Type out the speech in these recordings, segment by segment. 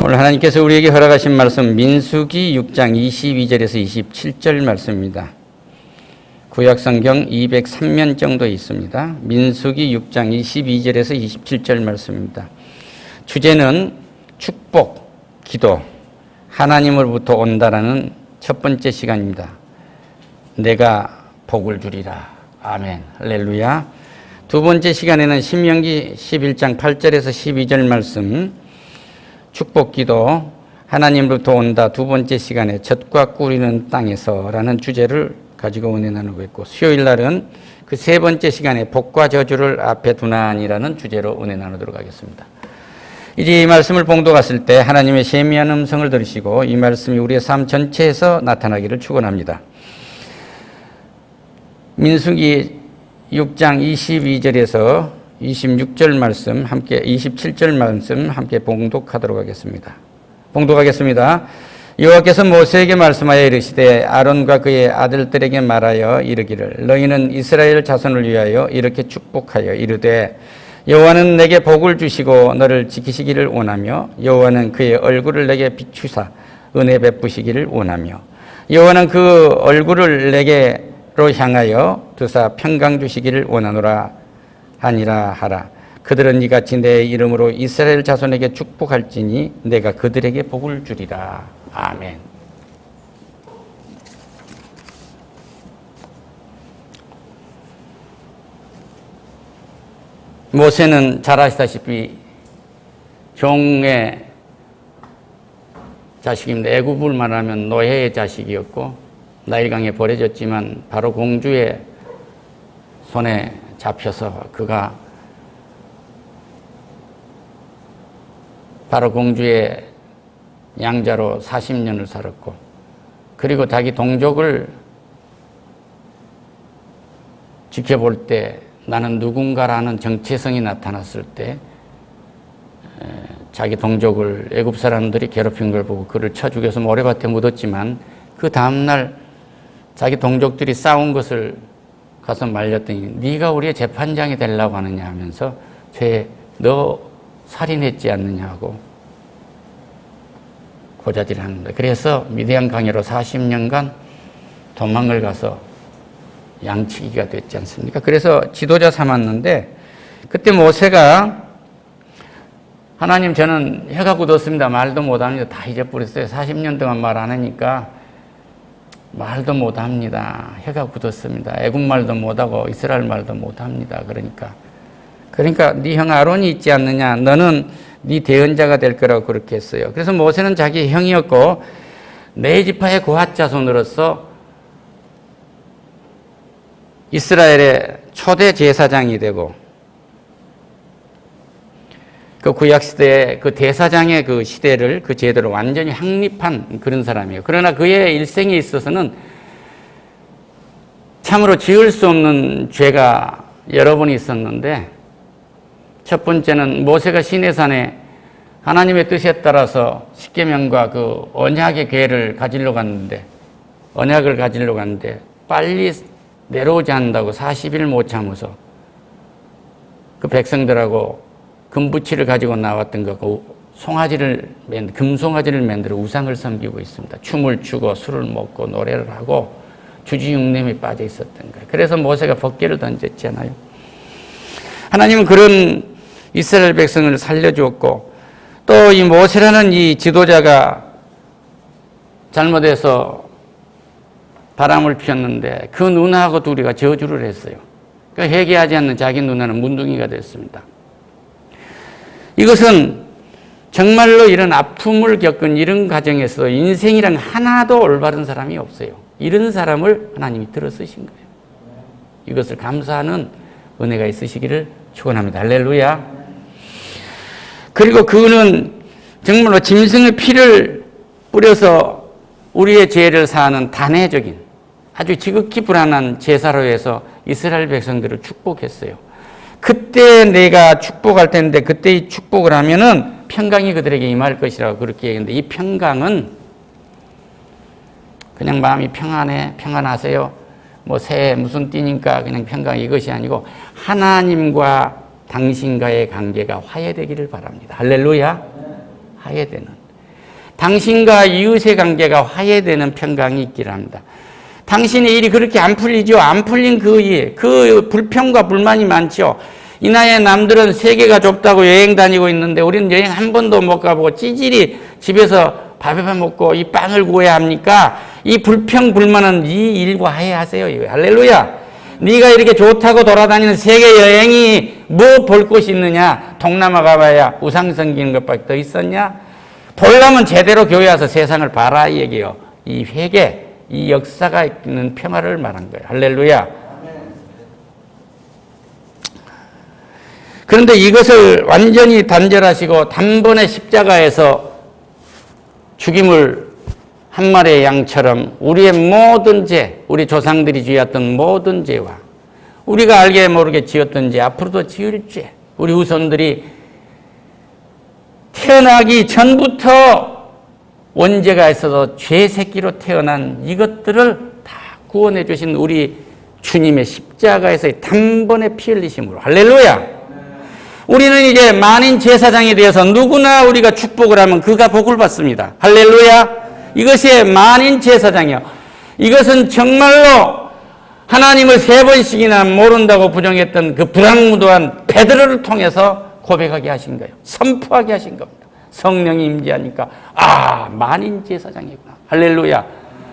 오늘 하나님께서 우리에게 허락하신 말씀 민수기 6장 22절에서 27절 말씀입니다. 구약 성경 203면 정도 있습니다. 민수기 6장 22절에서 27절 말씀입니다. 주제는 축복, 기도, 하나님으로부터 온다라는 첫 번째 시간입니다. 내가 복을 주리라. 아멘. 할렐루야. 두 번째 시간에는 신명기 11장 8절에서 12절 말씀 축복 기도 하나님으로부터 온다 두 번째 시간에 젖과 꿀이는 땅에서라는 주제를 가지고 은혜 나누고 있고 수요일 날은 그 세 번째 시간에 복과 저주를 앞에 두나니라는 주제로 은혜 나누도록 하겠습니다. 이제 이 말씀을 봉독했을 때 하나님의 세미한 음성을 들으시고 이 말씀이 우리의 삶 전체에서 나타나기를 축원합니다. 민수기 6장 22절에서 26절 말씀 함께 27절 말씀 함께 봉독하도록 하겠습니다. 봉독하겠습니다. 여호와께서 모세에게 말씀하여 이르시되 아론과 그의 아들들에게 말하여 이르기를 너희는 이스라엘 자손을 위하여 이렇게 축복하여 이르되 여호와는 내게 복을 주시고 너를 지키시기를 원하며 여호와는 그의 얼굴을 내게 비추사 은혜 베푸시기를 원하며 여호와는 그 얼굴을 내게로 향하여 두사 평강 주시기를 원하노라 하니라 하라. 그들은 이같이 내 이름으로 이스라엘 자손에게 축복할지니 내가 그들에게 복을 주리라. 아멘. 모세는 잘 아시다시피 종의 자식입니다. 애굽을 말하면 노예의 자식이었고 나일강에 버려졌지만 바로 공주의 손에 잡혀서 그가 바로 공주의 양자로 40년을 살았고 그리고 자기 동족을 지켜볼 때 나는 누군가라는 정체성이 나타났을 때 자기 동족을 애굽 사람들이 괴롭힌 걸 보고 그를 쳐 죽여서 모래밭에 묻었지만 그 다음날 자기 동족들이 싸운 것을 가서 말렸더니 네가 우리의 재판장이 되려고 하느냐 하면서 쟤너 살인했지 않느냐고 고자질을 하는데 그래서 미디안 강해로 40년간 도망을 가서 양치기가 됐지 않습니까? 그래서 지도자 삼았는데 그때 모세가 하나님 저는 해가 굳었습니다. 말도 못합니다. 다 잊어버렸어요. 40년 동안 말 안 하니까 말도 못합니다. 해가 굳었습니다. 애국 말도 못하고 이스라엘 말도 못합니다. 그러니까 그러니까 네 형 아론이 있지 않느냐? 너는 네 대언자가 될 거라고 그렇게 했어요. 그래서 모세는 자기 형이었고 네 지파의 고핫 자손으로서 이스라엘의 초대 제사장이 되고 그 구약 시대의 그 대사장의 그 시대를 그 제도를 완전히 확립한 그런 사람이에요. 그러나 그의 일생에 있어서는 참으로 지을 수 없는 죄가 여러 번 있었는데 첫 번째는 모세가 시내산에 하나님의 뜻에 따라서 십계명과 그 언약의 계를 가지러 갔는데 언약을 가지러 갔는데 빨리 내려오지 않는다고 40일 못 참아서 그 백성들하고 금부치를 가지고 나왔던 거고 송아지를 맨 금송아지를 만들어 우상을 섬기고 있습니다. 춤을 추고 술을 먹고 노래를 하고 주지육림이 빠져 있었던 거예요. 그래서 모세가 법궤를 던졌잖아요. 하나님은 그런 이스라엘 백성을 살려주었고 또 이 모세라는 이 지도자가 잘못해서 바람을 피웠는데 그 누나하고 둘이가 저주를 했어요. 그러니까 회개하지 않는 자기 누나는 문둥이가 됐습니다. 이것은 정말로 이런 아픔을 겪은 이런 가정에서 인생이란 하나도 올바른 사람이 없어요. 이런 사람을 하나님이 들어 쓰신 거예요. 이것을 감사하는 은혜가 있으시기를 축원합니다. 할렐루야. 그리고 그는 정말로 짐승의 피를 뿌려서 우리의 죄를 사하는 단회적인 아주 지극히 불안한 제사로 해서 이스라엘 백성들을 축복했어요. 그때 내가 축복할 텐데 그때 이 축복을 하면은 평강이 그들에게 임할 것이라고 그렇게 얘기했는데 이 평강은 그냥 마음이 평안해 평안하세요. 뭐 새해 무슨 띠니까 그냥 평강 이것이 아니고 하나님과 당신과의 관계가 화해되기를 바랍니다. 할렐루야. 화해되는. 당신과 이웃의 관계가 화해되는 평강이 있기를 합니다. 당신의 일이 그렇게 안 풀리죠. 안 풀린 그 일, 그 불평과 불만이 많죠. 이 나이에 남들은 세계가 좁다고 여행 다니고 있는데 우리는 여행 한 번도 못 가보고 찌질이 집에서 밥에만 먹고 이 빵을 구해야 합니까? 이 불평 불만은 이 일과 화해하세요. 할렐루야. 네가 이렇게 좋다고 돌아다니는 세계 여행이 뭐 볼 곳이 있느냐? 동남아 가봐야 우상 섬기는 것밖에 더 있었냐? 보려면 제대로 교회 와서 세상을 봐라 이 얘기요. 이 회개, 이 역사가 있는 평화를 말한 거예요. 할렐루야. 그런데 이것을 완전히 단절하시고 단번에 십자가에서 죽임을 한 마리의 양처럼 우리의 모든 죄, 우리 조상들이 지었던 모든 죄와 우리가 알게 모르게 지었던 죄, 앞으로도 지을 죄, 우리 후손들이 태어나기 전부터 원죄가 있어도 죄 새끼로 태어난 이것들을 다 구원해 주신 우리 주님의 십자가에서의 단번에 피 흘리심으로 할렐루야. 우리는 이제 만인 제사장이 되어서 누구나 우리가 축복을 하면 그가 복을 받습니다. 할렐루야. 이것이 만인 제사장이요. 이것은 정말로 하나님을 세 번씩이나 모른다고 부정했던 그 불황무도한 베드로를 통해서 고백하게 하신 거예요. 선포하게 하신 겁니다. 성령이 임재하니까 아 만인 제사장이구나. 할렐루야.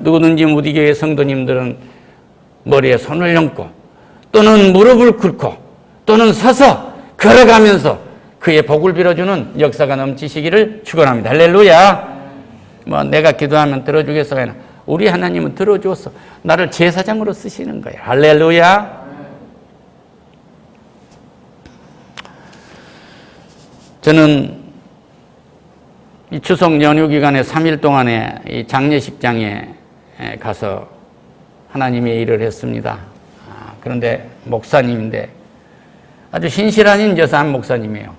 누구든지 무디교회 성도님들은 머리에 손을 얹고 또는 무릎을 꿇고 또는 서서 걸어가면서 그의 복을 빌어주는 역사가 넘치시기를 축원합니다. 할렐루야. 뭐 내가 기도하면 들어주겠어. 우리 하나님은 들어주었어. 나를 제사장으로 쓰시는 거야. 할렐루야. 저는 이 추석 연휴 기간에 3일 동안에 이 장례식장에 가서 하나님의 일을 했습니다. 아, 그런데 목사님인데 아주 신실한 인저한 목사님이에요.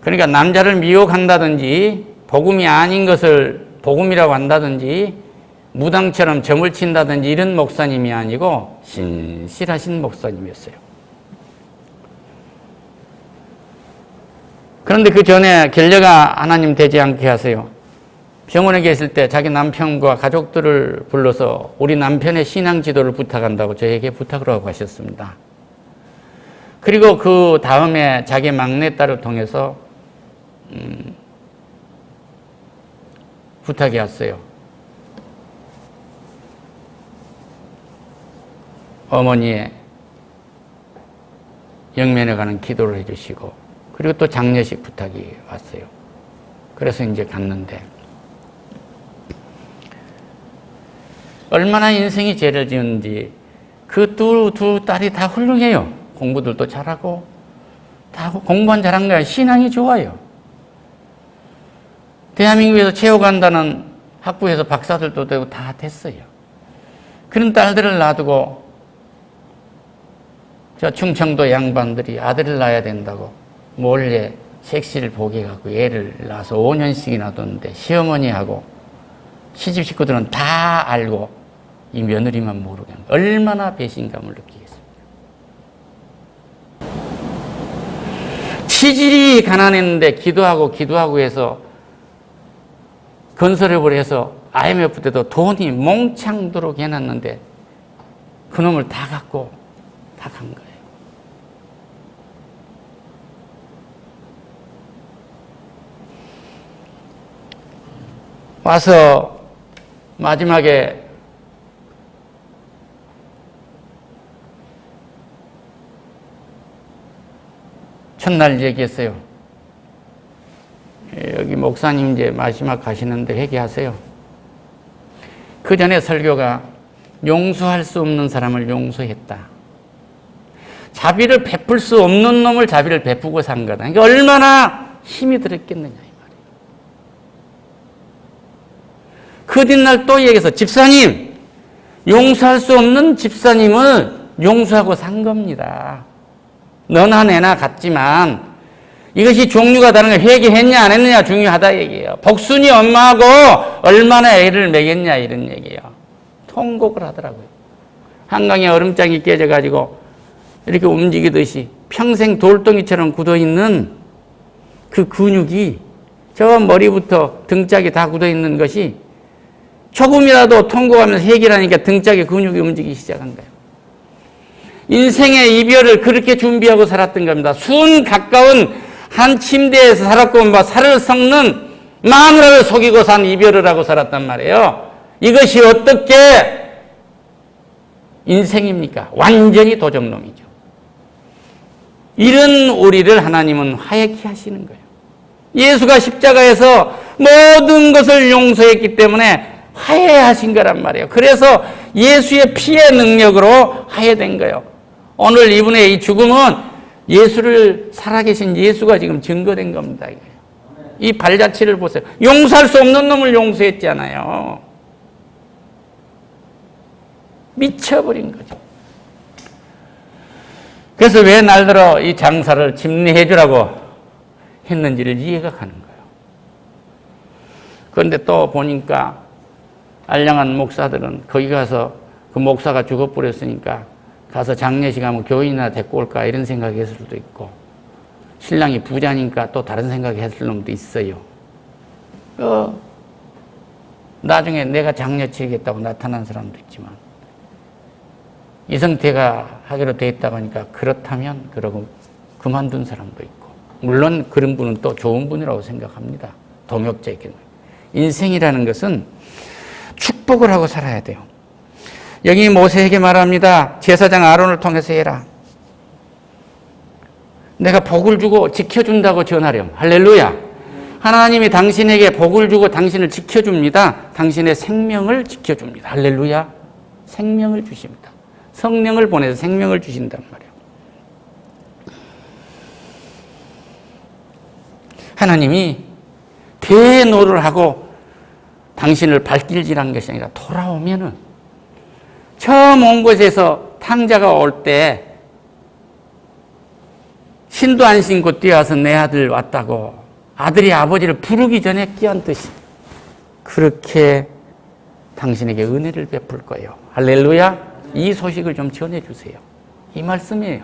그러니까 남자를 미혹한다든지 복음이 아닌 것을 복음이라고 한다든지 무당처럼 점을 친다든지 이런 목사님이 아니고 신실하신 목사님이었어요. 그런데 그 전에 결례가 하나님 되지 않게 하세요. 병원에 계실 때 자기 남편과 가족들을 불러서 우리 남편의 신앙 지도를 부탁한다고 저에게 부탁을 하고 가셨습니다. 그리고 그 다음에 자기 막내딸을 통해서 음, 부탁이 왔어요. 어머니의 영면에 가는 기도를 해주시고 그리고 또 장례식 부탁이 왔어요. 그래서 이제 갔는데 얼마나 인생이 죄를 지었는지 그 두 두 딸이 다 훌륭해요. 공부들도 잘하고 다 공부한 잘한 거야. 신앙이 좋아요. 대한민국에서 채워간다는 학부에서 박사들도 되고 다 됐어요. 그런 딸들을 놔두고 저 충청도 양반들이 아들을 낳아야 된다고 몰래 색시를 보게 갖고 애를 낳아서 5년씩이나 뒀는데 시어머니하고 시집 식구들은 다 알고 이 며느리만 모르게 얼마나 배신감을 느끼겠습니까? 치질이 가난했는데 기도하고 기도하고 해서 건설업을 해서 IMF 때도 돈이 몽창 도록 해놨는데 그놈을 다 갖고 다 간 거예요. 와서 마지막에 첫날 얘기했어요. 여기 목사님 이제 마지막 가시는데 회개하세요. 그 전에 설교가 용서할 수 없는 사람을 용서했다. 자비를 베풀 수 없는 놈을 자비를 베푸고 산 거다. 그러니까 얼마나 힘이 들었겠느냐. 그 뒷날 또 얘기해서 집사님, 용서할 수 없는 집사님을 용서하고 산 겁니다. 너나 내나 같지만 이것이 종류가 다른 게 회개했냐 안 했느냐 중요하다 얘기예요. 복순이 엄마하고 얼마나 애를 먹였냐 이런 얘기예요. 통곡을 하더라고요. 한강에 얼음장이 깨져가지고 이렇게 움직이듯이 평생 돌덩이처럼 굳어있는 그 근육이 저 머리부터 등짝이 다 굳어 있는 것이 조금이라도 통곡하면서 해결하니까 등짝의 근육이 움직이기 시작한 거예요. 인생의 이별을 그렇게 준비하고 살았던 겁니다. 순 가까운 한 침대에서 살았고 막 살을 섞는 마누라를 속이고 산 이별을 하고 살았단 말이에요. 이것이 어떻게 인생입니까? 완전히 도적놈이죠. 이런 우리를 하나님은 화해케 하시는 거예요. 예수가 십자가에서 모든 것을 용서했기 때문에 화해하신 거란 말이에요. 그래서 예수의 피의 능력으로 화해된 거예요. 오늘 이분의 이 죽음은 예수를 살아계신 예수가 지금 증거된 겁니다. 이 발자취를 보세요. 용서할 수 없는 놈을 용서했잖아요. 미쳐버린 거죠. 그래서 왜 날들어 이 장사를 집례해 주라고 했는지를 이해가 가는 거예요. 그런데 또 보니까 알량한 목사들은 거기 가서 그 목사가 죽어버렸으니까 가서 장례식 하면 교인이나 데리고 올까 이런 생각했을 수도 있고 신랑이 부자니까 또 다른 생각했을 놈도 있어요. 어, 나중에 내가 장례 치르겠다고 나타난 사람도 있지만 이성태가 하기로 돼 있다고 하니까 그렇다면 그러고 그만둔 사람도 있고 물론 그런 분은 또 좋은 분이라고 생각합니다. 동역자이기 인생이라는 것은 축복을 하고 살아야 돼요. 여기 모세에게 말합니다. 제사장 아론을 통해서 해라. 내가 복을 주고 지켜준다고 전하렴. 할렐루야. 하나님이 당신에게 복을 주고 당신을 지켜줍니다. 당신의 생명을 지켜줍니다. 할렐루야. 생명을 주십니다. 성령을 보내서 생명을 주신단 말이에요. 하나님이 대노를 하고 당신을 발길질한 것이 아니라 돌아오면은 처음 온 곳에서 탕자가 올 때 신도 안 신고 뛰어와서 내 아들 왔다고 아들이 아버지를 부르기 전에 끼얹듯이 그렇게 당신에게 은혜를 베풀 거예요. 할렐루야. 이 소식을 좀 전해 주세요. 이 말씀이에요.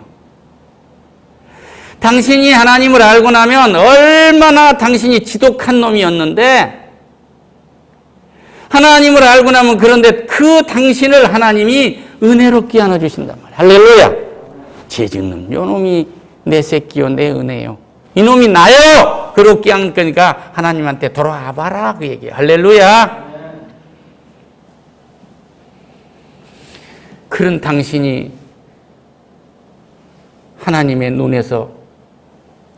당신이 하나님을 알고 나면 얼마나 당신이 지독한 놈이었는데 하나님을 알고 나면 그런데 그 당신을 하나님이 은혜로 끼안아 주신단 말이에요. 할렐루야. 죄짓는 요 놈이 내 새끼요 내 은혜요. 이놈이 나요. 그러고 끼안 거니까 하나님한테 돌아와 봐라 그 얘기예요. 할렐루야. 그런 당신이 하나님의 눈에서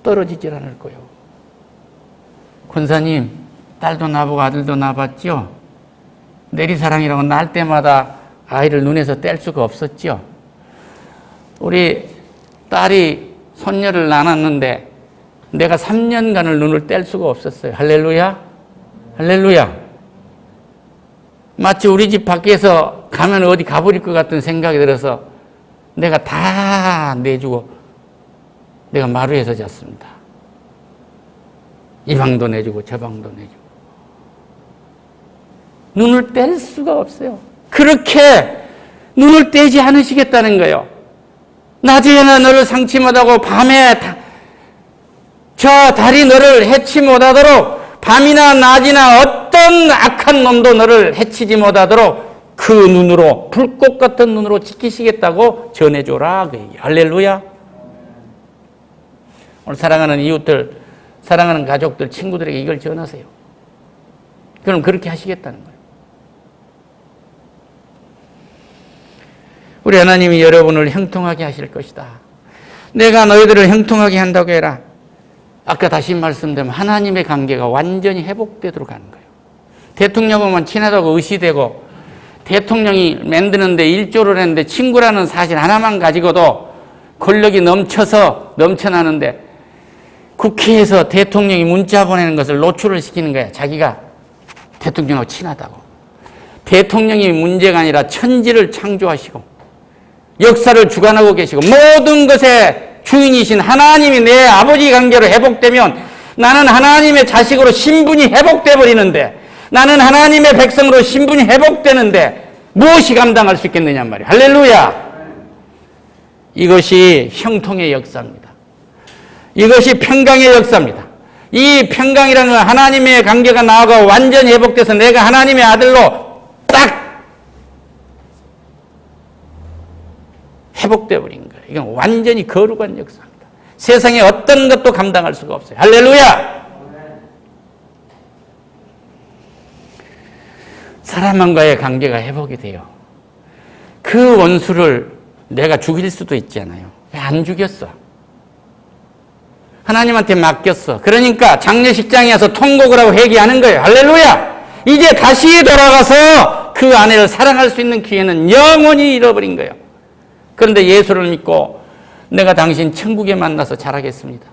떨어지질 않을 거예요. 권사님, 딸도 나보고 아들도 나봤죠? 내리사랑이라고 날 때마다 아이를 눈에서 뗄 수가 없었죠? 우리 딸이 손녀를 낳았는데 내가 3년간을 눈을 뗄 수가 없었어요. 할렐루야? 할렐루야? 마치 우리 집 밖에서 가면 어디 가버릴 것 같은 생각이 들어서 내가 다 내주고 내가 마루에서 잤습니다. 이 방도 내주고 저 방도 내주고. 눈을 뗄 수가 없어요. 그렇게 눈을 떼지 않으시겠다는 거예요. 낮에는 너를 못하고 밤에 다, 저 달이 너를 해치 못하도록 밤이나 낮이나 어떤 악한 놈도 너를 해치지 못하도록 그 눈으로 불꽃 같은 눈으로 지키시겠다고 전해줘라. 그 할렐루야. 오늘 사랑하는 이웃들, 사랑하는 가족들, 친구들에게 이걸 전하세요. 그럼 그렇게 하시겠다는 거예요. 우리 하나님이 여러분을 형통하게 하실 것이다. 내가 너희들을 형통하게 한다고 해라. 아까 다시 말씀드리면 하나님의 관계가 완전히 회복되도록 하는 거예요. 대통령하고만 친하다고 의시되고 대통령이 만드는데 일조를 했는데 친구라는 사실 하나만 가지고도 권력이 넘쳐서 넘쳐나는데 국회에서 대통령이 문자 보내는 것을 노출을 시키는 거야. 자기가 대통령하고 친하다고. 대통령이 문제가 아니라 천지를 창조하시고 역사를 주관하고 계시고 모든 것의 주인이신 하나님이 내 아버지 관계로 회복되면 나는 하나님의 자식으로 신분이 회복돼 버리는데 나는 하나님의 백성으로 신분이 회복되는데 무엇이 감당할 수 있겠느냐 말이야. 할렐루야. 이것이 형통의 역사입니다. 이것이 평강의 역사입니다. 이 평강이라는 건 하나님의 관계가 나아가 완전히 회복돼서 내가 하나님의 아들로 딱 회복돼 버린 거예요. 이건 완전히 거룩한 역사입니다. 세상에 어떤 것도 감당할 수가 없어요. 할렐루야! 사람과의 관계가 회복이 돼요. 그 원수를 내가 죽일 수도 있잖아요. 왜 안 죽였어? 하나님한테 맡겼어. 그러니까 장례식장에서 통곡을 하고 회개하는 거예요. 할렐루야! 이제 다시 돌아가서 그 아내를 사랑할 수 있는 기회는 영원히 잃어버린 거예요. 그런데 예수를 믿고 내가 당신 천국에 만나서 잘하겠습니다.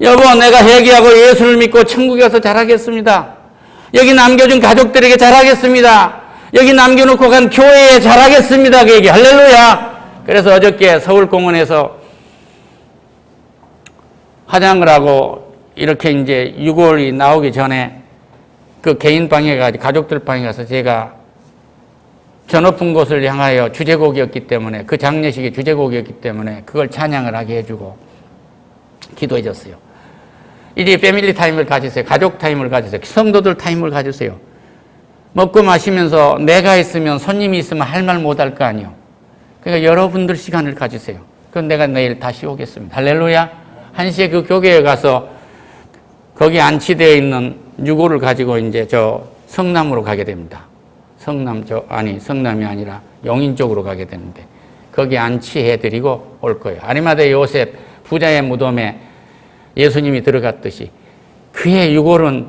여보, 내가 회개하고 예수를 믿고 천국에 가서 잘하겠습니다. 여기 남겨준 가족들에게 잘하겠습니다. 여기 남겨놓고 간 교회에 잘하겠습니다. 그 얘기 할렐루야. 그래서 어저께 서울공원에서 화장을 하고 이렇게 이제 6월이 나오기 전에 그 개인 방에 가서 가족들 방에 가서 제가 저 높은 곳을 향하여 주제곡이었기 때문에 그 장례식이 주제곡이었기 때문에 그걸 찬양을 하게 해주고 기도해 줬어요. 이제 패밀리 타임을 가지세요. 가족 타임을 가지세요. 성도들 타임을 가지세요. 먹고 마시면서 내가 있으면 손님이 있으면 할 말 못 할 거 아니요. 그러니까 여러분들 시간을 가지세요. 그럼 내가 내일 다시 오겠습니다. 할렐루야. 한시에 그 교회에 가서 거기 안치되어 있는 유고를 가지고 이제 저 성남으로 가게 됩니다. 성남 저 아니 성남이 아니라 용인 쪽으로 가게 되는데 거기 안치해 드리고 올 거예요. 아리마대 요셉 부자의 무덤에 예수님이 들어갔듯이 그의 유골은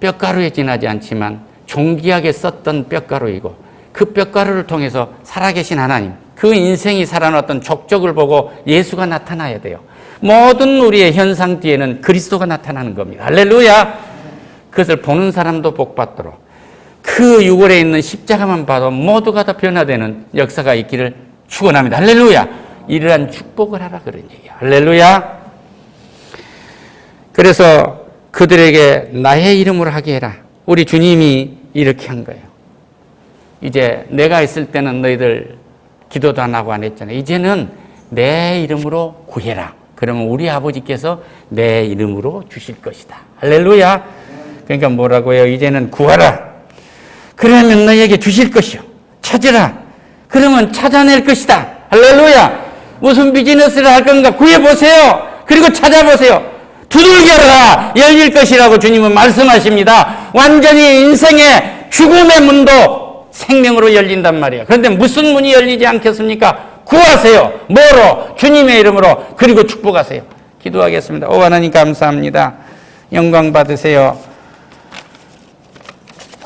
뼈가루에 지나지 않지만 종기하게 썼던 뼈가루이고 그 뼈가루를 통해서 살아계신 하나님 그 인생이 살아났던 족적을 보고 예수가 나타나야 돼요. 모든 우리의 현상 뒤에는 그리스도가 나타나는 겁니다. 할렐루야! 그것을 보는 사람도 복받도록 그 유골에 있는 십자가만 봐도 모두가 다 변화되는 역사가 있기를 축원합니다. 할렐루야! 이러한 축복을 하라 그런 얘기야. 할렐루야! 그래서 그들에게 나의 이름으로 하게 해라. 우리 주님이 이렇게 한 거예요. 이제 내가 있을 때는 너희들 기도도 안 하고 안 했잖아요. 이제는 내 이름으로 구해라. 그러면 우리 아버지께서 내 이름으로 주실 것이다. 할렐루야. 그러니까 뭐라고요? 이제는 구하라. 그러면 너희에게 주실 것이요. 찾으라. 그러면 찾아낼 것이다. 할렐루야. 무슨 비즈니스를 할 건가 구해보세요. 그리고 찾아보세요. 두들겨라 열릴 것이라고 주님은 말씀하십니다. 완전히 인생의 죽음의 문도 생명으로 열린단 말이에요. 그런데 무슨 문이 열리지 않겠습니까? 구하세요. 뭐로? 주님의 이름으로. 그리고 축복하세요. 기도하겠습니다. 오 하나님 감사합니다. 영광 받으세요.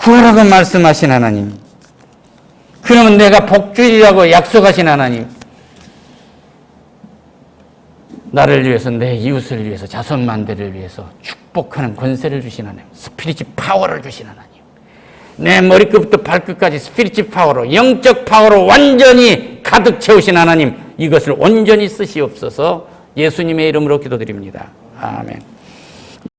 구하라고 말씀하신 하나님. 그러면 내가 복주리라고 약속하신 하나님. 나를 위해서 내 이웃을 위해서 자손 만대를 위해서 축복하는 권세를 주신 하나님. 스피리치 파워를 주신 하나님. 내 머리끝부터 발끝까지 스피리치 파워로 영적 파워로 완전히 가득 채우신 하나님 이것을 온전히 쓰시옵소서 예수님의 이름으로 기도드립니다. 아멘.